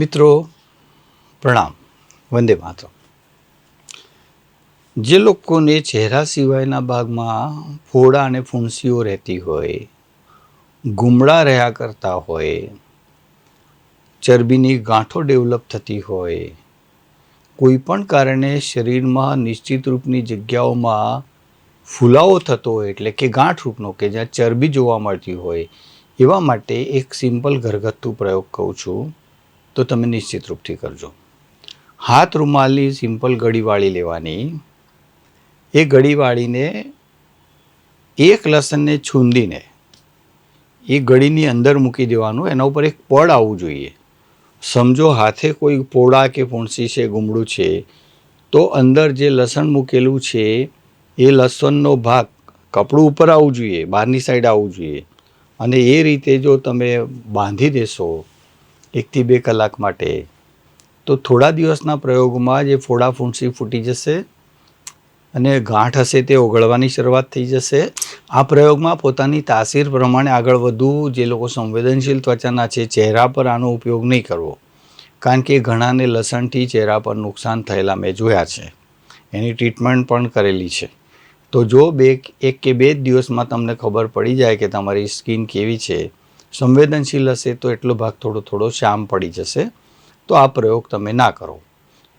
મિત્રો, પ્રણામ. વંદે માતરમ. જે લોકોને ચહેરા સિવાયના ભાગમાં ફોડા અને ફૂંસીઓ રહેતી હોય, ગુમડા રહ્યા કરતા હોય, ચરબીની ગાંઠો ડેવલપ થતી હોય, કોઈ પણ કારણે શરીરમાં નિશ્ચિત રૂપની જગ્યાઓમાં ફુલાવો થતો હોય એટલે કે ગાંઠ રૂપનો કે જ્યાં ચરબી જોવા મળતી હોય, એવા માટે એક સિમ્પલ ઘરગથ્થુ પ્રયોગ કહું છું. તો તમે નિશ્ચિત રૂપથી કરજો. હાથ રૂમાલની સિમ્પલ ગળી વાળી લેવાની. એ ગળી વાળીને એક લસણને છૂંદીને એ ગળીની અંદર મૂકી દેવાનું. એના ઉપર એક પડ આવવું જોઈએ. સમજો હાથે કોઈ પોળા કે પોણસી છે, ગુમડું છે, તો અંદર જે લસણ મૂકેલું છે, એ લસણનો ભાગ કપડું ઉપર આવવું જોઈએ, બહારની સાઈડ આવવું જોઈએ. અને એ રીતે જો તમે બાંધી દેશો એકથી બે કલાક માટે. તો થોડા દિવસના પ્રયોગમાં જે ફોડા ફૂંસી ફૂટી જશે અને ગાંઠ હશે તે ઓગળવાની શરૂઆત થઈ જશે. આ પ્રયોગમાં પોતાની તાસીર પ્રમાણે આગળ વધવું, જે લોકો સંવેદનશીલ ત્વચાના છે, ચહેરા પર આનો ઉપયોગ નહીં કરવો. કારણ કે ઘણાને લસણથી ચહેરા પર નુકસાન થયેલા મેં જોયા છે. એની ટ્રીટમેન્ટ પણ કરેલી છે. તો જો બે, એક કે બે જ દિવસમાં તમને ખબર પડી જાય કે તમારી સ્કિન કેવી છે સંવેદનશીલ હશે તો એટલો ભાગ થોડો થોડો શ્યામ પડી જશે. તો આ પ્રયોગ તમે ના કરો.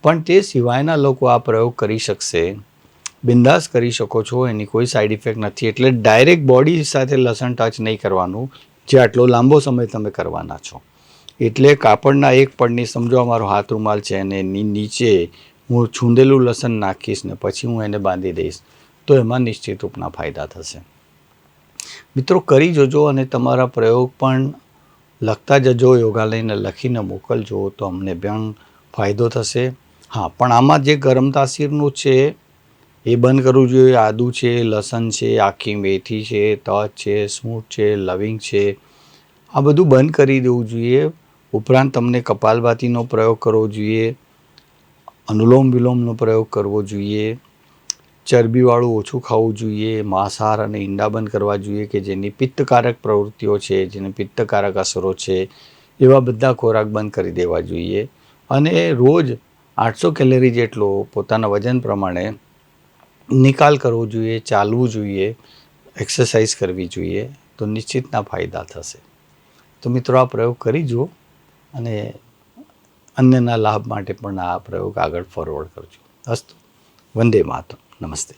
પણ તે સિવાયના લોકો આ પ્રયોગ કરી શકશે. બિંદાસ કરી શકો છો, એની કોઈ સાઈડ ઇફેક્ટ નથી. એટલે ડાયરેક્ટ બોડી સાથે લસણ ટચ નહીં કરવાનું, જે આટલો લાંબો સમય તમે કરવાના છો. એટલે કાપડના એક પડની સમજો, અમારો હાથ રૂમાલ છે અને એની નીચે હું છૂંદેલું લસણ નાખીશ ને પછી હું એને બાંધી દઈશ. તો એમાં નિશ્ચિત રૂપના ફાયદા થશે. મિત્રો, કરી જોજો અને તમારા પ્રયોગ પણ લખતા જજો, યોગાલયને લખીને મોકલજો, તો અમને પણ ફાયદો થશે. હા, પણ આમાં જે ગરમ તાસીરનું છે, એ બંધ કરવું જોઈએ. આદુ છે, લસણ છે, આખી મેથી છે, તજ છે સ્મૂથ છે, લવિંગ છે, આ બધું બંધ કરી દેવું જોઈએ. ઉપરાંત તમને કપાલભાતીનો પ્રયોગ કરવો જોઈએ. અનુલોમ વિલોમનો પ્રયોગ કરવો જોઈએ. ચરબીવાળું ઓછું ખાવું જોઈએ, માંસાહાર અને ઈંડા બંધ કરવા જોઈએ કે જેની પિત્તકારક પ્રવૃત્તિઓ છે, જેની પિત્તકારક અસરો છે, એવા બધા ખોરાક બંધ કરી દેવા જોઈએ. અને રોજ આઠસો કેલેરી જેટલો પોતાના વજન પ્રમાણે નિકાલ કરવો જોઈએ, ચાલવું જોઈએ, એક્સરસાઇઝ કરવી જોઈએ, તો નિશ્ચિતના ફાયદા થશે. તો મિત્રો આ પ્રયોગ કરી જુઓ અને અન્યના લાભ માટે પણ આ પ્રયોગ આગળ ફોરવર્ડ કરજો. અસ્તુ. વંદે માતરમ. నమస్తే